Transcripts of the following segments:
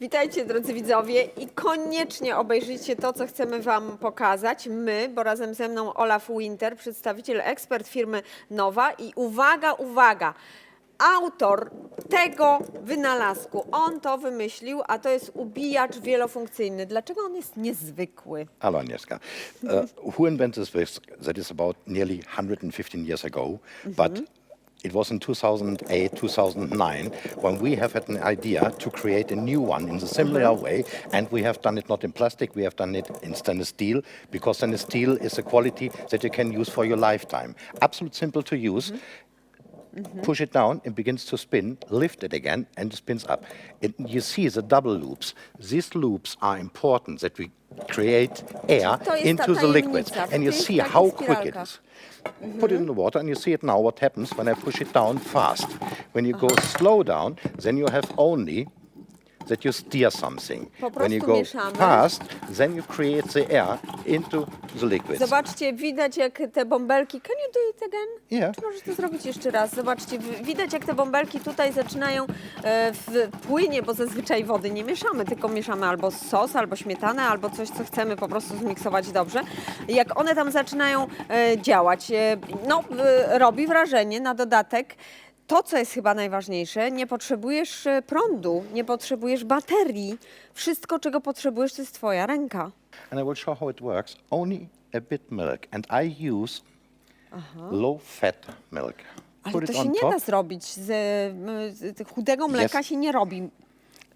Witajcie drodzy widzowie i koniecznie obejrzyjcie to, co chcemy Wam pokazać. My, bo razem ze mną Olaf Winter, przedstawiciel, ekspert firmy Nowa i uwaga, uwaga, autor tego wynalazku. On to wymyślił, a to jest ubijacz wielofunkcyjny. Dlaczego on jest niezwykły? Hello, Agnieszka. Uh, who invented this? That is about nearly 115 years ago, but it was in 2008, 2009 when we have had an idea to create a new one in the similar mm-hmm. way, and we have done it not in plastic, we have done it in stainless steel, because stainless steel is a quality that you can use for your lifetime. Absolute simple to use. Mm-hmm. Push it down, it begins to spin, lift it again, and it spins up. It, you see the double loops. These loops are important that we create air To jest ta into the liquids. tajemnica. And you see how quick it is. Put it in the water, and you see it now what happens when I push it down fast. When you go slow down, then you have only that you steer something. Po When you prostu go mieszamy. fast, then you create the air into the liquids. Zobaczcie, widać jak te bąbelki. Can you do it again? Yeah. Czy możesz to zrobić jeszcze raz? Zobaczcie, w- widać jak te bąbelki tutaj zaczynają e, w płynie, bo zazwyczaj wody nie mieszamy, tylko mieszamy albo sos, albo śmietanę, albo coś, co chcemy po prostu zmiksować dobrze. Jak one tam zaczynają e, działać, e, no e, robi wrażenie na dodatek. To, co jest chyba najważniejsze, nie potrzebujesz e, prądu, nie potrzebujesz baterii. Wszystko, czego potrzebujesz, to jest twoja ręka. And I will show how it works. Only a bit milk. And I use low fat milk. Ale to się nie da zrobić z, m, z chudego mleka się nie robi.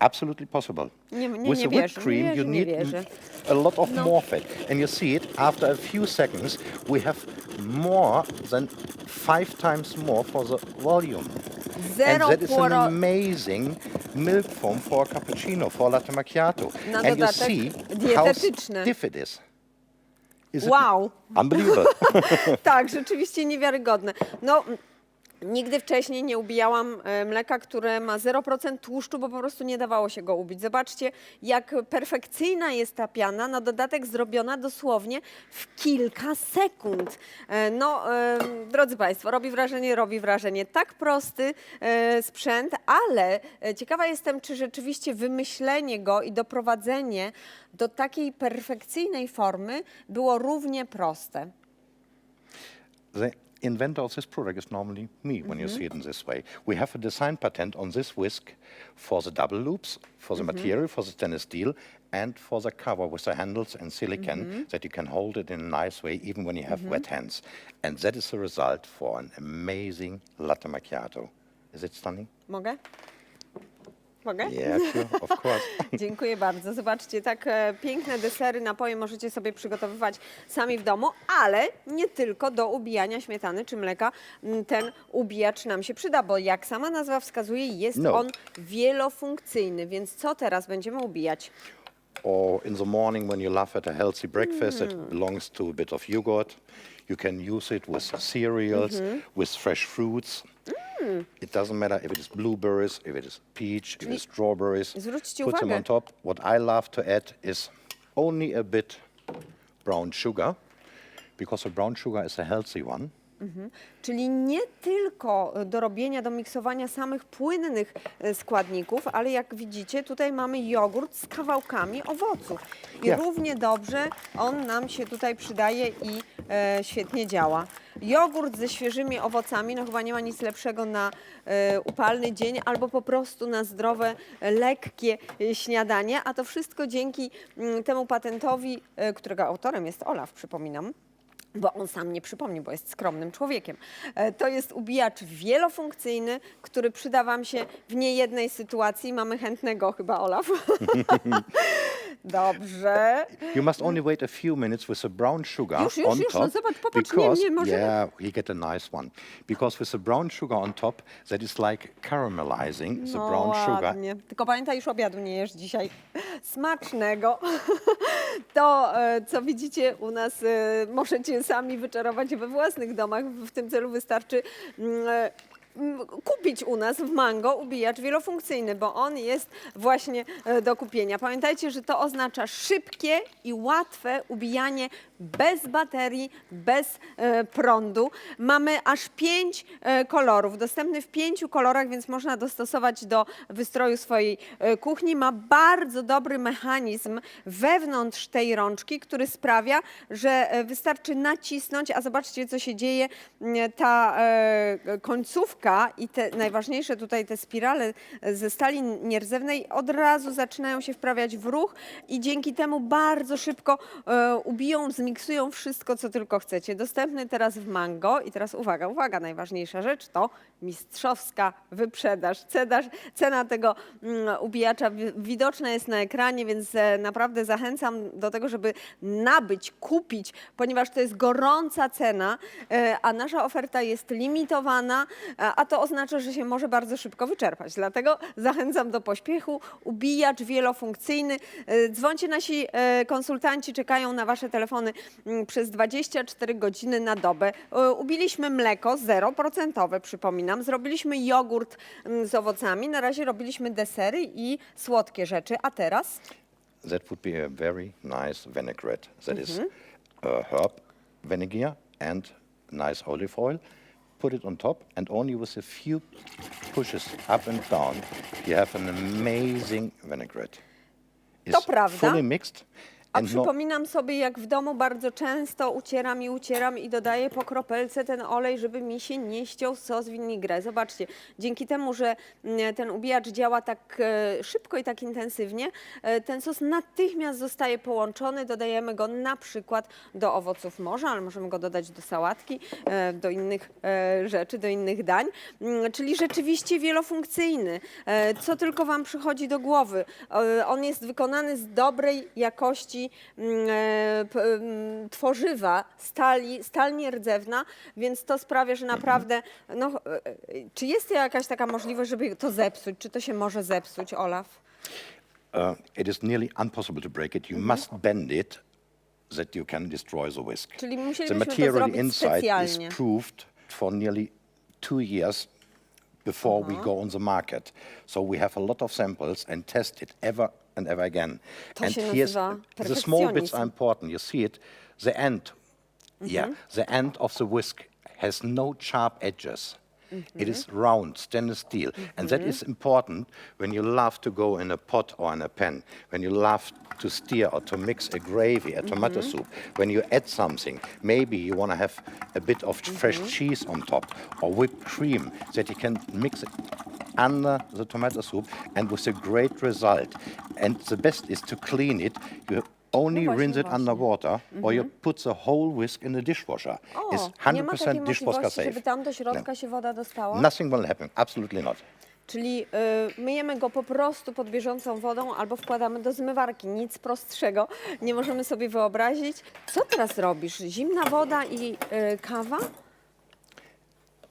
Absolutely possible. Nie- nie- With nie the whipped wierzę, cream, nie you wierzę, nie need wierzę. a lot of more fat. And you see it after a few seconds, we have more than five times more for the volume. Zero and that is an amazing milk foam for a cappuccino, for latte macchiato. Na and you dodatek see how dietetyczne. stiff it is. Is it Wow. unbelievable? tak, rzeczywiście niewiarygodne. No, nigdy wcześniej nie ubijałam e, mleka, które ma 0% tłuszczu, bo po prostu nie dawało się go ubić. Zobaczcie, jak perfekcyjna jest ta piana, na dodatek zrobiona dosłownie w kilka sekund. E, No, e, drodzy Państwo, robi wrażenie, robi wrażenie. Tak prosty sprzęt, ale ciekawa jestem, czy rzeczywiście wymyślenie go i doprowadzenie do takiej perfekcyjnej formy było równie proste. Inventor of this product is normally me when you mm-hmm. see it in this way. We have a design patent on this whisk for the double loops, for the mm-hmm. material, for the stainless steel, and for the cover with the handles and silicone mm-hmm. that you can hold it in a nice way even when you have wet hands. And that is the result for an amazing latte macchiato. Is it stunning? Mogę? Mogę? Yeah, of course. Dziękuję bardzo. Zobaczcie, tak e, piękne desery, napoje możecie sobie przygotowywać sami w domu, ale nie tylko do ubijania śmietany czy mleka m, ten ubijacz nam się przyda, bo jak sama nazwa wskazuje, jest No. on wielofunkcyjny. Więc co teraz będziemy ubijać? or in the morning when you love at a healthy breakfast that belongs to a bit of yogurt. You can use it with cereals, with fresh fruits. It doesn't matter if it is blueberries, if it is peach, if it is strawberries. zwróćcie Put them uwagę. on top. What I love to add is only a bit brown sugar, because the brown sugar is a healthy one. Czyli nie tylko do robienia, do miksowania samych płynnych e, składników, ale jak widzicie, tutaj mamy jogurt z kawałkami owoców. I równie dobrze on nam się tutaj przydaje i e, świetnie działa. Jogurt ze świeżymi owocami, no chyba nie ma nic lepszego na e, upalny dzień albo po prostu na zdrowe, lekkie e, śniadanie, a to wszystko dzięki mm, temu patentowi, e, którego autorem jest Olaf, przypominam bo on sam nie przypomni, bo jest skromnym człowiekiem. E, To jest ubijacz wielofunkcyjny, który przyda Wam się w niejednej sytuacji. Mamy chętnego chyba, Olaf. Dobrze. You must only wait a few minutes with the brown sugar Już, już, on już, no top. zobacz, popatrz, nie, because, nie, możemy- yeah, you get a nice one. Because with the brown sugar on top, that is like caramelizing the No brown sugar. ładnie. Tylko pamiętaj, już obiadu nie jesz dzisiaj. Smacznego. To, e, co widzicie u nas, e, możecie sami wyczarować we własnych domach. W tym celu wystarczy mm, e, kupić u nas w Mango ubijacz wielofunkcyjny, bo on jest właśnie e, do kupienia. Pamiętajcie, że to oznacza szybkie i łatwe ubijanie bez baterii, bez e, prądu. Mamy aż pięć e, kolorów, dostępny w pięciu kolorach, więc można dostosować do wystroju swojej e, kuchni. Ma bardzo dobry mechanizm wewnątrz tej rączki, który sprawia, że wystarczy nacisnąć, a zobaczcie, co się dzieje. Ta końcówka i te najważniejsze tutaj te spirale ze stali nierdzewnej od razu zaczynają się wprawiać w ruch i dzięki temu bardzo szybko ubiją, zmiksują wszystko, co tylko chcecie. Dostępny teraz w Mango i teraz uwaga, uwaga, najważniejsza rzecz to mistrzowska wyprzedaż. Cena, cena tego mm, ubijacza wi- widoczna jest na ekranie, więc e, naprawdę zachęcam do tego, żeby nabyć, kupić, ponieważ to jest gorąca cena, e, a nasza oferta jest limitowana, a a to oznacza, że się może bardzo szybko wyczerpać. Dlatego zachęcam do pośpiechu. Ubijacz wielofunkcyjny. E, Dzwońcie nasi e, konsultanci, czekają na Wasze telefony przez 24 godziny na dobę. E, Ubiliśmy mleko 0%, przypominam. Zrobiliśmy jogurt mm, z owocami. Na razie robiliśmy desery i słodkie rzeczy. A teraz? That would be a very nice vinaigrette. That is uh, herb vinegar and nice olive oil. Put it on top, and only with a few pushes up and down, you have an amazing vinaigrette. It's prawda. fully mixed. A and no- przypominam sobie, jak w domu bardzo często ucieram i ucieram i dodaję po kropelce ten olej, żeby mi się nie ściął sos vinaigrette. Zobaczcie, dzięki temu, że mm, ten ubijacz działa tak e, szybko i tak intensywnie, e, ten sos natychmiast zostaje połączony. Dodajemy go na przykład do owoców morza, ale możemy go dodać do sałatki, e, do innych e, rzeczy, do innych dań. Mm, Czyli rzeczywiście wielofunkcyjny. E, Co tylko Wam przychodzi do głowy. E, On jest wykonany z dobrej jakości mm, e, mm, tworzywa, stali, stal nierdzewna, więc to sprawia, że naprawdę, no, e, e, czy jest jakaś taka możliwość, żeby to zepsuć? Czy to się może zepsuć, Olaf? uh, it is nearly impossible to break it. You must bend it that you can destroy the whisk. Czyli the material inside specjalnie. is proved for nearly two years before we go on the market. So we have a lot of samples and test it ever and ever again. To and here's the small bits are important. You see it, the end. Yeah, Mhm. the end of the whisk has no sharp edges. It is Mhm. round, stainless steel. And that is important when you love to go in a pot or in a pan, when you love to steer or to mix a gravy, a tomato Mm-hmm. soup, when you add something. Maybe you want to have a bit of fresh Mm-hmm. cheese on top or whipped cream that you can mix it under the tomato soup and with a great result. And the best is to clean it. You only No rinse it właśnie. underwater or you put the whole whisk in the dishwasher. O, it's nie ma takiej 100% dishwasher możliwości, żeby safe. tam do środka No. się woda dostała? Nothing will happen. Absolutely not. Czyli y, myjemy go po prostu pod bieżącą wodą albo wkładamy do zmywarki. Nic prostszego nie możemy sobie wyobrazić. Co teraz robisz? Zimna woda i y, kawa?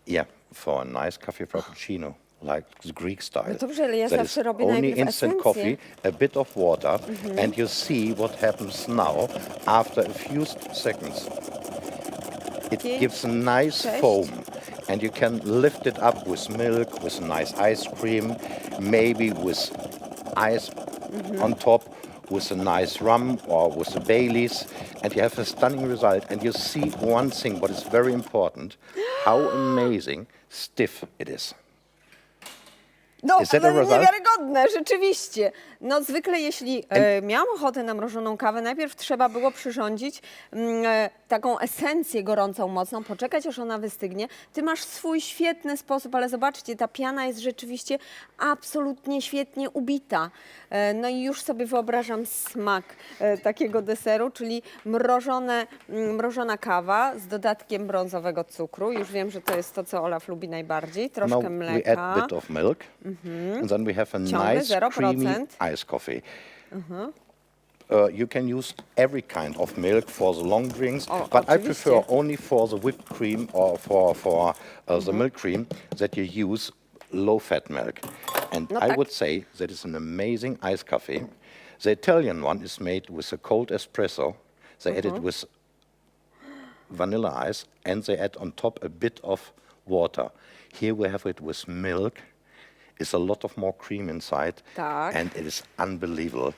Yeah, for a nice coffee frappuccino, like the Greek style. No dobrze, ale ja that zawsze is robię only najpierw instant esencję. Mhm. coffee, a bit of water, and you see what happens now after a few s- seconds. It Pięć, gives a nice sześć. foam, and you can lift it up with milk, with a nice ice cream, maybe with ice Mhm. on top, with a nice rum or with a Baileys, and you have a stunning result. And you see one thing, what is very important, how amazing stiff it is. No, Is that a no, result? niewiarygodne, rzeczywiście. No zwykle jeśli e, miałam ochotę na mrożoną kawę, najpierw trzeba było przyrządzić mm, e, taką esencję gorącą, mocną, poczekać aż ona wystygnie. Ty masz swój świetny sposób, ale zobaczcie, ta piana jest rzeczywiście absolutnie świetnie ubita. E, no i już sobie wyobrażam smak e, takiego deseru, czyli mrożone, mm, mrożona kawa z dodatkiem brązowego cukru. Już wiem, że to jest to, co Olaf lubi najbardziej. Troszkę now we mleka. add a bit of milk, and then we have a Ciągle nice 0. creamy ice coffee. Uh, you can use every kind of milk for the long drinks, O, but I oczywiście. prefer only for the whipped cream or for, for uh, the milk cream that you use low-fat milk. And No I tak. would say that is an amazing iced coffee. The Italian one is made with a cold espresso. They add it with vanilla ice and they add on top a bit of water. Here we have it with milk. It's a lot of more cream inside Tak. and it is unbelievable.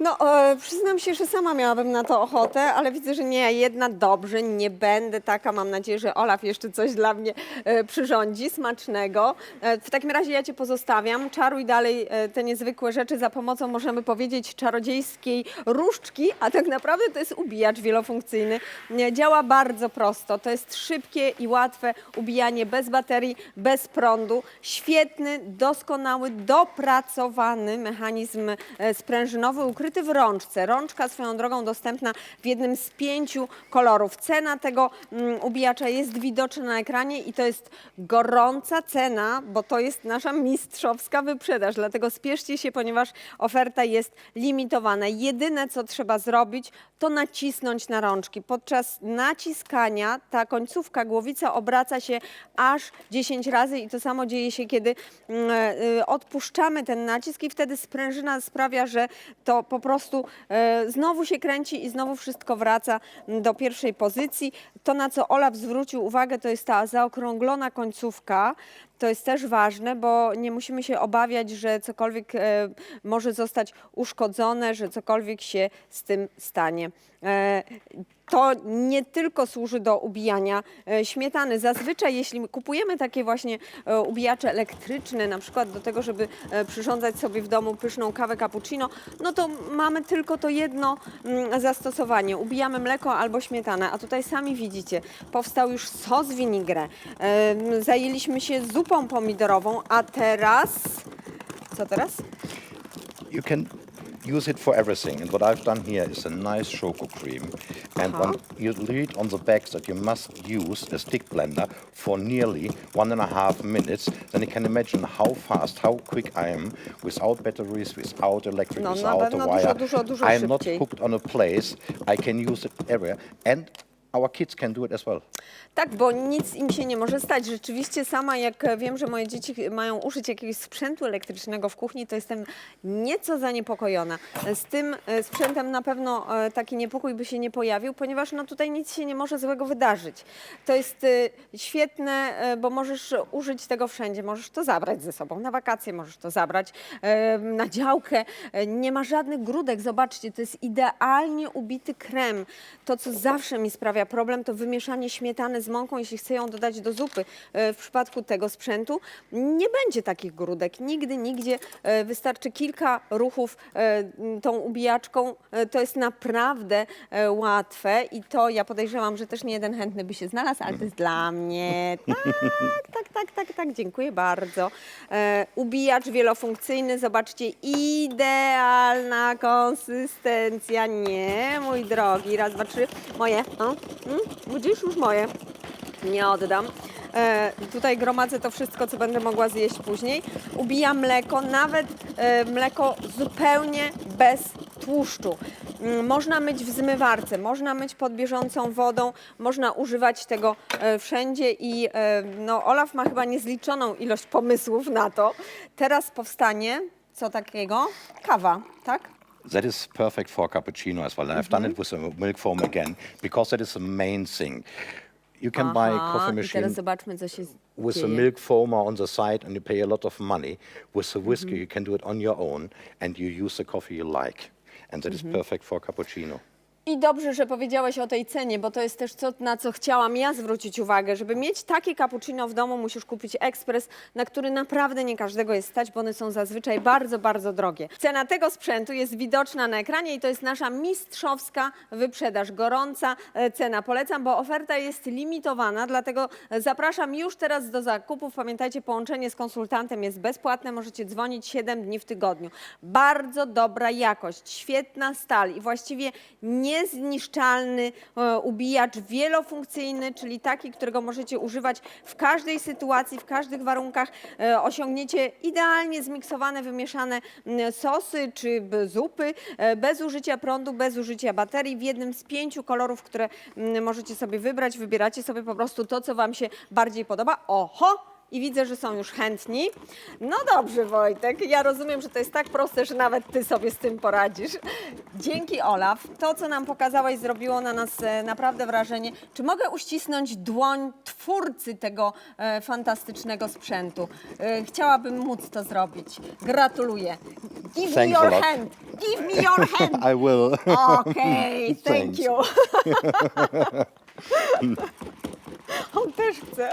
No, e, przyznam się, że sama miałabym na to ochotę, ale widzę, że nie jedna. Dobrze, nie będę taka. Mam nadzieję, że Olaf jeszcze coś dla mnie e, przyrządzi smacznego. E, w takim razie ja Cię pozostawiam. Czaruj dalej te niezwykłe rzeczy za pomocą, możemy powiedzieć, czarodziejskiej różdżki, a tak naprawdę to jest ubijacz wielofunkcyjny. Działa bardzo prosto. To jest szybkie i łatwe ubijanie bez baterii, bez prądu. Świetny, doskonały, dopracowany mechanizm sprężynowy ukryty w rączce. Rączka swoją drogą dostępna w jednym z pięciu kolorów. Cena tego mm, ubijacza jest widoczna na ekranie i to jest gorąca cena, bo to jest nasza mistrzowska wyprzedaż. Dlatego spieszcie się, ponieważ oferta jest limitowana. Jedyne, co trzeba zrobić, to nacisnąć na rączki. Podczas naciskania ta końcówka głowica obraca się aż 10 razy i to samo dzieje się, kiedy mm, e, odpuszczamy ten nacisk i wtedy sprężyna sprawia, że to po prostu e, znowu się kręci i znowu wszystko wraca mm, do pierwszej pozycji. To, na co Olaf zwrócił uwagę, to jest ta zaokrąglona końcówka. To jest też ważne, bo nie musimy się obawiać, że cokolwiek e, może zostać uszkodzone, że cokolwiek się z tym stanie. To nie tylko służy do ubijania e, śmietany. Zazwyczaj, jeśli kupujemy takie właśnie e, ubijacze elektryczne, na przykład do tego, żeby e, przyrządzać sobie w domu pyszną kawę cappuccino, no to mamy tylko to jedno mm, zastosowanie. Ubijamy mleko albo śmietanę, a tutaj sami widzicie, powstał już sos vinaigrette. E, Zajęliśmy się zupą pomidorową, a teraz... Co teraz? You can use it for everything. And what I've done here is a nice choco cream. And Uh-huh. you read on the back that you must use a stick blender for nearly one and a half minutes, then you can imagine how fast, how quick I am without batteries, without electric, No, without a pewno dużo, wire. dużo, dużo I'm not hooked on a place. I can use it everywhere. And our kids can do it as well. Tak, bo nic im się nie może stać. Rzeczywiście sama, jak wiem, że moje dzieci mają użyć jakiegoś sprzętu elektrycznego w kuchni, to jestem nieco zaniepokojona. Z tym e, sprzętem na pewno e, taki niepokój by się nie pojawił, ponieważ no tutaj nic się nie może złego wydarzyć. To jest e, świetne, bo możesz użyć tego wszędzie. Możesz to zabrać ze sobą na wakacje, możesz to zabrać na działkę. Nie ma żadnych grudek. Zobaczcie, to jest idealnie ubity krem. To, co zawsze mi sprawia problem, to wymieszanie śmietany z mąką, jeśli chcę ją dodać do zupy. E, W przypadku tego sprzętu nie będzie takich grudek. Nigdy, nigdzie. E, Wystarczy kilka ruchów e, tą ubijaczką. To jest naprawdę łatwe i to ja podejrzewam, że też nie jeden chętny by się znalazł, ale to jest dla mnie. Tak, tak, tak, tak, tak. Dziękuję bardzo. Ubijacz wielofunkcyjny, zobaczcie, idealna konsystencja. Nie, mój drogi. Raz, dwa, trzy. Moje. O, mm, widzisz, już moje. Nie oddam. E, tutaj gromadzę to wszystko, co będę mogła zjeść później. Ubijam mleko, nawet e, mleko zupełnie bez tłuszczu. Mm, Można myć w zmywarce, można myć pod bieżącą wodą, można używać tego e, wszędzie i e, no, Olaf ma chyba niezliczoną ilość pomysłów na to. Teraz powstanie co takiego? Kawa, tak? That is perfect for cappuccino as well. And I've done it with a milk foam again because that is the main thing. You can buy a coffee machine teraz zobaczmy, co with a milk foamer on the side and you pay a lot of money. With the whiskey, Mm-hmm. you can do it on your own and you use the coffee you like. And that is Mm-hmm. perfect for cappuccino. I dobrze, że powiedziałeś o tej cenie, bo to jest też to, na co chciałam ja zwrócić uwagę. Żeby mieć takie cappuccino w domu, musisz kupić ekspres, na który naprawdę nie każdego jest stać, bo one są zazwyczaj bardzo, bardzo drogie. Cena tego sprzętu jest widoczna na ekranie i to jest nasza mistrzowska wyprzedaż. Gorąca e, cena. Polecam, bo oferta jest limitowana, dlatego zapraszam już teraz do zakupów. Pamiętajcie, połączenie z konsultantem jest bezpłatne, możecie dzwonić 7 dni w tygodniu. Bardzo dobra jakość, świetna stal i właściwie niezniszczalny e, ubijacz wielofunkcyjny, czyli taki, którego możecie używać w każdej sytuacji, w każdych warunkach. E, Osiągniecie idealnie zmiksowane, wymieszane sosy czy zupy e, bez użycia prądu, bez użycia baterii w jednym z pięciu kolorów, które możecie sobie wybrać. Wybieracie sobie po prostu to, co Wam się bardziej podoba. Oho! I widzę, że są już chętni. No dobrze, Wojtek, ja rozumiem, że to jest tak proste, że nawet ty sobie z tym poradzisz. Dzięki, Olaf. To, co nam pokazałaś, zrobiło na nas e, naprawdę wrażenie. Czy mogę uścisnąć dłoń twórcy tego e, fantastycznego sprzętu? E, chciałabym móc to zrobić. Gratuluję. Give me Thanks a your lot. hand. Give me your hand. I will. Okej, thank Thanks. you. On też chce.